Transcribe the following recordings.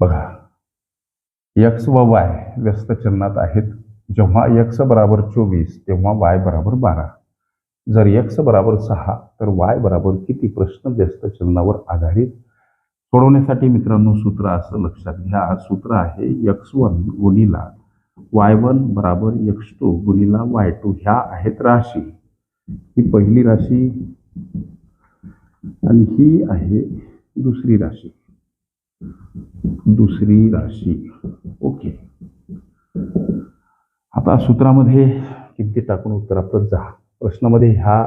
बघा यक्स व वाय व्यस्त चलनात आहेत. जेव्हा यक्स बराबर चोवीस तेव्हा वाय बराबर बारा. जर यक्स बराबर सहा तर वाय बराबर किती? प्रश्न व्यस्त चलनावर आधारित. सोडवण्यासाठी मित्रांनो सूत्र असं लक्षात घ्या. सूत्र आहे यक्स वन गुणिला वाय वन बराबर यक्स टू गुणिला वाय टू ह्या आहेत राशी. ही पहिली राशी आणि ही आहे दुसरी राशी. दुसरी राशी. ओके. आता सूत्रामध्ये किमती टाकून उत्तराप्रत जा. प्रश्नामध्ये ह्या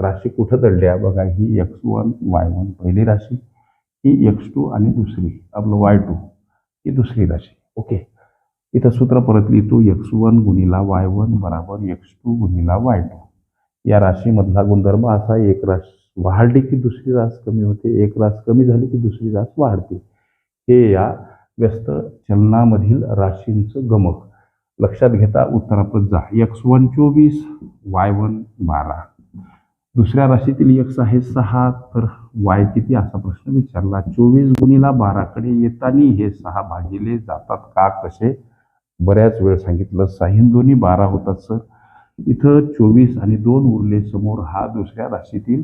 राशी कुठं दडल्या? बघा ही एक्स वन वाय वन पहिली राशी ही एक्स टू आणि दुसरी आपलं वाय टू ही दुसरी राशी. ओके. इथं सूत्र परत लिहितो एक्स वन गुणिला वाय वन बराबर एक्स टू गुणिला वाय टू या राशीमधला गुणधर्म असा एक रास वाढली की दुसरी रास कमी होते एक रास कमी झाली की दुसरी रास वाढते. हे या व्यस्त चलनामधील राशींचं गमक. लक्षात घेता उत्तराप्रत जा. एक्स वन चोवीस वाय वन बारा. दुसऱ्या राशीतील यक्स आहे सहा तर वाय किती असा प्रश्न विचारला. चोवीस गुणीला बाराकडे येताना हे सहा भागिले जातात का? कसे? बऱ्याच वेळ सांगितलं. साहिन दोन्ही बारा होतात सर. इथं चोवीस आणि दोन उरले समोर हा दुसऱ्या राशीतील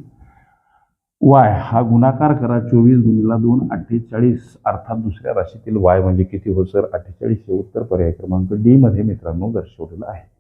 वाय हा गुणाकार करा चोवीस गुणीला दोन अठ्ठेचाळीस. अर्थात दुसऱ्या राशीतील वाय म्हणजे किती हो सर? अठ्ठेचाळीस हे उत्तर पर्याय क्रमांक डी मध्ये मित्रांनो दर्शवलेलं आहे.